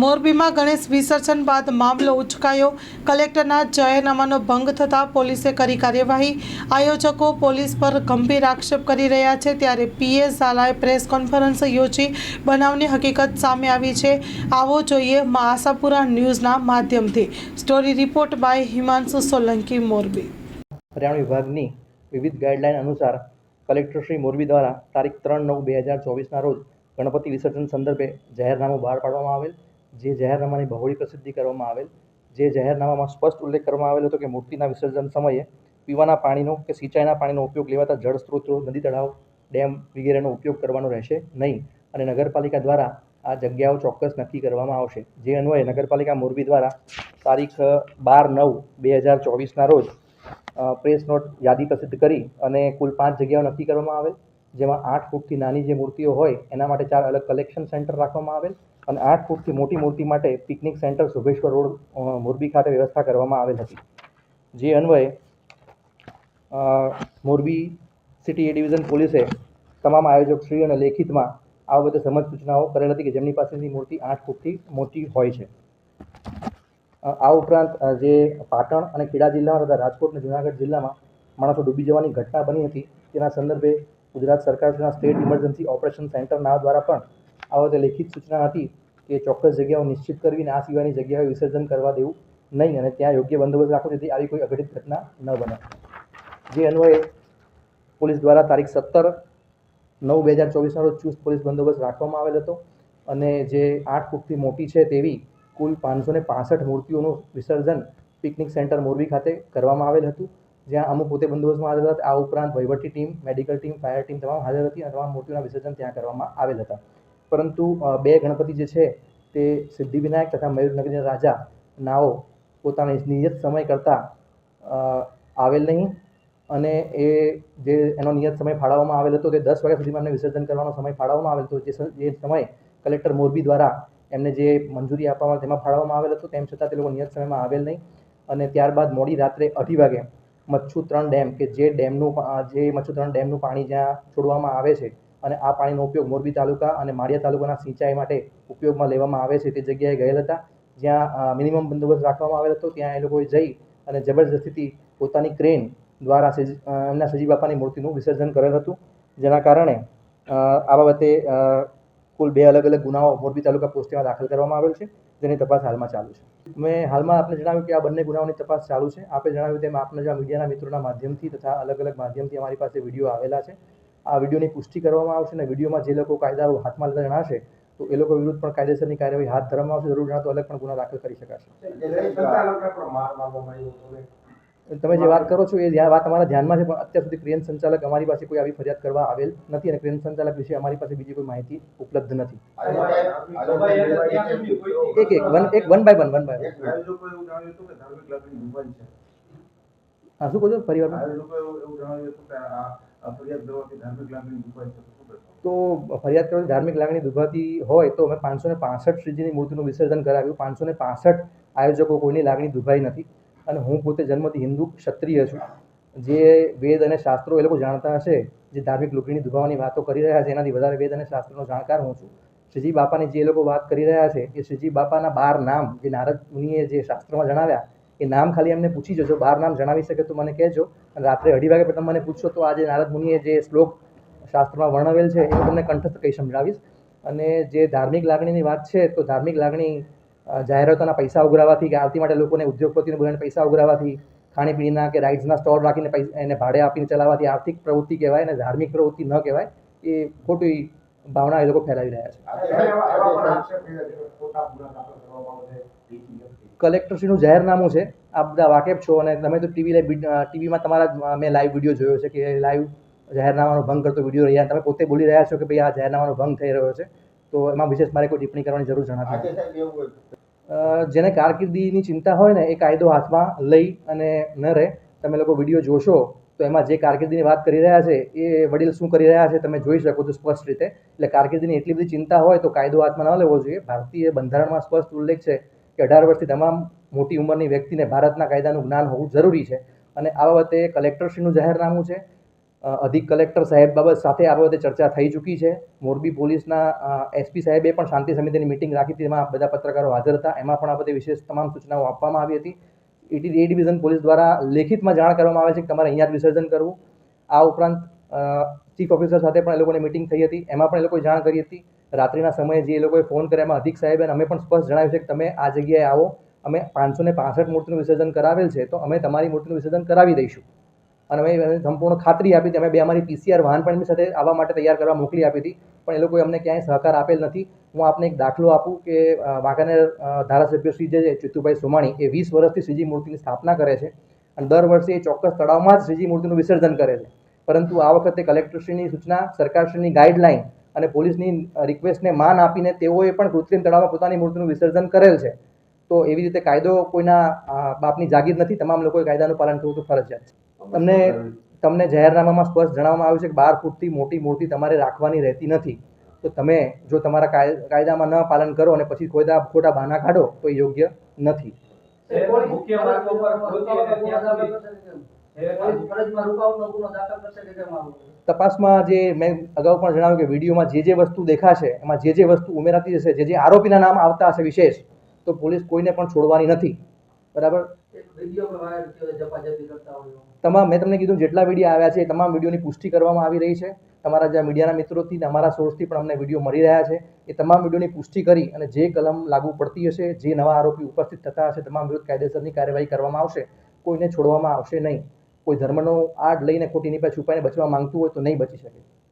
મોરબીમાં ગણેશ વિસર્જન બાદ મામલો ઉચકાયો. કલેક્ટરના જાહેરનામાનો ભંગ થતાં પોલીસે કરી કાર્યવાહી. આયોજકો પોલીસ પર ગંભીર આક્ષેપ કરી રહ્યા છે ત્યારે પીએ ઝાલાએ પ્રેસ કોન્ફરન્સ યોજી બનાવની હકીકત સામે આવી છે. આવો જોઈએ મા આશાપુરા ન્યૂઝના માધ્યમથી. Story report by Himanshu Solanki, Morbi. પર્યાવરણ વિભાગની વિવિધ ગાઈડલાઇન અનુસાર કલેક્ટર શ્રી મોરબી દ્વારા તારીખ ત્રણ નવ બે હજાર ચોવીસના રોજ ગણપતિ વિસર્જન સંદર્ભે જાહેરનામું બહાર પાડવામાં આવેલ. જે જાહેરનામાની બહોળી પ્રસિદ્ધિ કરવામાં આવેલ, જે જાહેરનામામાં સ્પષ્ટ ઉલ્લેખ કરવામાં આવેલ હતો કે મૂર્તિના વિસર્જન સમયે પીવાના પાણીનો કે સિંચાઈના પાણીનો ઉપયોગ લેવાતા જળ સ્ત્રોતો, નદી તળાવ, ડેમ વગેરેનો ઉપયોગ કરવાનો રહેશે નહીં અને નગરપાલિકા દ્વારા આ જગ્યાઓ ચોક્કસ નક્કી કરવામાં આવશે. જે અન્વયે નગરપાલિકા મોરબી દ્વારા તારીખ બાર નવ બે હજાર ચોવીસના રોજ પ્રેસ નોટ યાદી પ્રસિદ્ધ કરી અને કુલ પાંચ જગ્યાઓ નક્કી કરવામાં આવેલ, જેમાં આઠ ફૂટથી નાની જે મૂર્તિઓ હોય એના માટે ચાર અલગ કલેક્શન સેન્ટર રાખવામાં આવેલ અને આઠ ફૂટથી મોટી મૂર્તિ માટે picnic centre Shubheshwar road Morbi ખાતે વ્યવસ્થા કરવામાં આવેલ હતી. જે અન્વયે મોરબી સિટી એ ડિવિઝન પોલીસે તમામ આયોજક શ્રી અને લેખિતમાં આ વખતે સમજ સૂચનાઓ કરેલ હતી કે જેમની પાસેની મૂર્તિ આઠ ફૂટથી મોટી હોય છે. આ ઉપરાંત જે પાટણ અને ખેડા જિલ્લામાં તથા રાજકોટ અને જુનાગઢ જિલ્લામાં માણસો ડૂબી જવાની ઘટના બની હતી, તેના સંદર્ભે ગુજરાત સરકારના સ્ટેટ ઇમરજન્સી ઓપરેશન સેન્ટરના દ્વારા પણ આ વખતે લેખિત સૂચના હતી કે ચોક્કસ જગ્યાઓ નિશ્ચિત કરવી અને આ સિવાયની જગ્યાએ વિસર્જન કરવા દેવું નહીં અને ત્યાં યોગ્ય બંદોબસ્ત રાખવો જેથી આવી કોઈ અઘટિત ઘટના ન બને. જે અન્વયે પોલીસ દ્વારા તારીખ સત્તર નવ બે હજાર ચોવીસના રોજ ચુસ્ત પોલીસ બંદોબસ્ત રાખવામાં આવેલ હતો અને જે આઠ ફૂટથી મોટી છે તેવી કુલ પાંચસો ને પાસઠ મૂર્તિઓનું વિસર્જન પિકનિક સેન્ટર મોરબી ખાતે કરવામાં આવેલ હતું. જ્યાં અમુક પોતે બંદોબસ્તમાં હાજર હતા. આ ઉપરાંત વહીવટી team, medical team, fire team તમામ હાજર હતી અને તમામ મૂર્તિઓના વિસર્જન ત્યાં કરવામાં આવેલ હતા. પરંતુ બે ગણપતિ જે છે, તે સિદ્ધિવિનાયક તથા મયુરનગરીના રાજા નાઓ પોતાના નિયત સમય કરતાં આવેલ નહીં અને એ જે એનો નિયત સમય ફાળવવામાં આવેલ હતો તે દસ વાગ્યા સુધીમાં એમને વિસર્જન કરવાનો સમય ફાળવવામાં આવેલ હતો, જે સમય કલેક્ટર મોરબી દ્વારા એમને જે મંજૂરી આપવામાં તેમાં ફાળવવામાં આવેલ હતો, તેમ છતાં તે લોકો નિયત સમયમાં આવેલ નહીં અને ત્યારબાદ મોડી રાત્રે અઢી વાગે મચ્છુ ત્રણ ડેમ કે જે ડેમનું જે મચ્છુ ત્રણ ડેમનું પાણી જ્યાં છોડવામાં આવે છે અને આ પાણીનો ઉપયોગ મોરબી તાલુકા અને માળિયા તાલુકાના સિંચાઈ માટે ઉપયોગમાં લેવામાં આવે છે. તે જગ્યાએ ગયેલ હતા. જ્યાં મિનિમમ બંદોબસ્ત રાખવામાં આવેલ હતો. ત્યાં એ લોકોએ જઈ અને જબરજસ્તીથી પોતાની ક્રેન દ્વારા એમના સજી બાપાની મૂર્તિનું વિસર્જન કરેલ હતું. જેના કારણે આ બાબતે કુલ બે અલગ અલગ ગુનાઓ મોરબી તાલુકા પોસ્ટમાં દાખલ કરવામાં આવેલ છે. જેની તપાસ હાલમાં ચાલુ છે. મેં હાલમાં આપને જણાવ્યું કે આ બંને ગુનાઓની તપાસ ચાલુ છે. આપે જણાવ્યું તેમ આપને જ્યાં મીડિયાના મિત્રોના માધ્યમથી તથા અલગ અલગ માધ્યમથી અમારી પાસે વીડિયો આવેલા છે. આ વિડીયોની પુષ્ટિ કરવામાં આવશે અને વિડીયોમાં જે લોકો કાયદા હાથમાં લેતા જણાશે, તો એ લોકો વિરુદ્ધ પણ કાયદેસરની કાર્યવાહી હાથ ધરવામાં આવશે. જરૂર જણાતો અલગ પણ ગુના દાખલ કરી શકાશે. તમે જે વાત કરો છો, એ વાત અમારા ધ્યાનમાં છે, પણ અત્યાર સુધી ક્રેન સંચાલક અમારી પાસે કોઈ આવી ફરિયાદ કરવા આવેલ નથી અને ક્રેન સંચાલક વિશે અમારી પાસે બીજી કોઈ માહિતી ઉપલબ્ધ નથી. એક એક, વન એક, one by one one by હા, શું કહો છો? પરિવારમાં? તો ફરિયાદ કરવાની ધાર્મિક લાગણી દુભાતી હોય તો અમે પાંચસો ને પાસઠ શ્રીજીની મૂર્તિનું વિસર્જન કરાવ્યું. પાંચસો ને પાસઠ આયોજકો કોઈની લાગણી દુભાઈ નથી. અને હું પોતે જન્મથી હિન્દુ ક્ષત્રિય છું. જે વેદ અને શાસ્ત્રો એ લોકો જાણતા હશે, જે ધાર્મિક લુકડીની દુભાવવાની વાતો કરી રહ્યા છે, એનાથી વધારે વેદ અને શાસ્ત્રનો જાણકાર હું છું. શ્રીજી બાપાની જે લોકો વાત કરી રહ્યા છે એ શ્રીજી બાપાના બાર નામ જે નારદ મુનિએ જે શાસ્ત્રમાં જણાવ્યા એ નામ ખાલી એમને પૂછી જજો બાર નામ જણાવી શકે તો મને કહેજો અને રાત્રે અઢી વાગે તમે મને પૂછશો તો આજે નારદ મુનિએ જે શ્લોક શાસ્ત્રમાં વર્ણવેલ છે એ તમને કંઠસ્થ કહી સમજાવીશ અને જે ધાર્મિક લાગણીની વાત છે તો ધાર્મિક લાગણી જાહેરાતોના પૈસા ઉઘરાવવાથી કે આરતી માટે લોકોને ઉદ્યોગપતિને બોલાવીને પૈસા ઉઘરાવવાથી ખાણીપીણીના કે રાઇડ્સના સ્ટોલ રાખીને પૈસા એને ભાડે આપીને ચલાવવાથી આર્થિક પ્રવૃત્તિ કહેવાય અને ધાર્મિક પ્રવૃત્તિ ન કહેવાય એ ખોટી ભાવના એ લોકો ફેલાવી રહ્યા છે કલેક્ટરશ્રીનું જાહેરનામું છે. આપ બધા વાકેફ છો અને તમે તો ટીવી ટીવીમાં તમારા મેં લાઈવ વીડિયો જોયો છે કે લાઈવ જાહેરનામાનો ભંગ કરતો વીડિયો રહ્યા. તમે પોતે બોલી રહ્યા છો કે ભાઈ આ જાહેરનામાનો ભંગ થઈ રહ્યો છે. તો એમાં વિશેષ મારે કોઈ ટિપ્પણી કરવાની જરૂર જણાતી જેને કારકિર્દીની ચિંતા હોય ને એ કાયદો હાથમાં લઈ અને ન રહે. તમે લોકો વીડિયો જોશો તો એમાં જે કારકિર્દીની વાત કરી રહ્યા છે એ વડીલ શું કરી રહ્યા છે તમે જોઈ શકો છો સ્પષ્ટ રીતે. એટલે કારકિર્દીની એટલી બધી ચિંતા હોય તો કાયદો હાથમાં ન લેવો જોઈએ. ભારતીય બંધારણમાં સ્પષ્ટ ઉલ્લેખ છે કે અઢાર વર્ષથી તમામ મોટી ઉંમરની વ્યક્તિને ભારતના કાયદાનું જ્ઞાન હોવું જરૂરી છે. અને આ બાબતે કલેક્ટરશ્રીનું જાહેરનામું છે. અધિક કલેક્ટર સાહેબ બાબત સાથે આ બાબતે ચર્ચા થઈ ચૂકી છે. મોરબી પોલીસના એસપી સાહેબે પણ શાંતિ સમિતિની મિટિંગ રાખી હતી. એમાં બધા પત્રકારો હાજર હતા. એમાં પણ આ બધી વિશેષ તમામ સૂચનાઓ આપવામાં આવી હતી. એટી એ ડિવિઝન પોલીસ દ્વારા લેખિતમાં જાણ કરવામાં આવે છે કે તમારે અહીંયા જ વિસર્જન કરવું. આ ઉપરાંત ચીફ ઓફિસર સાથે પણ એ લોકોની મિટિંગ થઈ હતી. એમાં પણ એ લોકોએ જાણ કરી હતી. રાત્રિના સમયે જે એ લોકોએ ફોન કર્યા એમાં અધિક સાહેબે અમે પણ સ્પષ્ટ જણાવ્યું છે કે તમે આ જગ્યાએ આવો, અમે પાંચસો ને પાસઠ મૂર્તિનું વિસર્જન કરાવેલ છે, તો અમે તમારી મૂર્તિનું વિસર્જન કરાવી દઈશું. અને અમે સંપૂર્ણ ખાતરી આપી હતી, અમે બે અમારી પીસીઆર વાહન પણ એમની સાથે આવવા માટે તૈયાર કરવા મોકલી આપી હતી, પણ એ લોકોએ અમને ક્યાંય સહકાર આપેલ નથી. હું આપને એક દાખલો આપું કે વાંકાનેર ધારાસભ્ય શ્રી જે ચિત્તુભાઈ સોમાણી એ વીસ વર્ષથી શ્રીજી મૂર્તિની સ્થાપના કરે છે અને દર વર્ષે એ ચોક્કસ તળાવમાં જ શ્રીજી મૂર્તિનું વિસર્જન કરે છે. પરંતુ આ વખતે કલેક્ટરશ્રીની સૂચના, સરકારશ્રીની ગાઈડલાઈન અને પોલીસની રિક્વેસ્ટને માન આપીને તેઓએ પણ કૃત્રિમ તળાવમાં પોતાની મૂર્તિનું વિસર્જન કરેલ છે. તો એવી રીતે કાયદો કોઈના બાપની જાગીર નથી. તમામ લોકોએ કાયદાનું પાલન કરવું તો ફરજિયાત છે. તમને તમને જાહેરનામામાં સ્પષ્ટ જણાવવામાં આવ્યું છે કે બાર ફૂટથી મોટી મૂર્તિ તમારે રાખવાની રહેતી નથી. તો તમે જો તમારા કાયદામાં ન પાલન કરો અને પછી કોઈ ખોટા બહાના કાઢો, તો યોગ્ય નથી. મુખ્ય તપાસમાં જે મેં અગાઉ પણ જણાવ્યું કે વિડીયોમાં જે જે વસ્તુ દેખાશે એમાં જે જે વસ્તુ ઉમેરાતી જશે જે જે આરોપીના નામ આવતા હશે વિશેષ તો પોલીસ કોઈને પણ છોડવાની નથી. બરાબર. તમામ મેં તમને કીધું જેટલા વીડિયો આવ્યા છે એ તમામ વિડીયોની પુષ્ટિ કરવામાં આવી રહી છે. તમારા જે મીડિયાના મિત્રોથી અમારા સોર્સથી પણ અમને વીડિયો મળી રહ્યા છે. એ તમામ વિડીયોની પુષ્ટિ કરી અને જે કલમ લાગુ પડતી હશે જે નવા આરોપી ઉપસ્થિત થતા હશે તમામ વિરુદ્ધ કાયદેસરની કાર્યવાહી કરવામાં આવશે કોઈને છોડવામાં આવશે નહીં. કોઈ ધર્મનો આડ લઈને ખોટી નીપે છુપાઈને બચવા માંગતું હોય તો નહીં બચી શકે.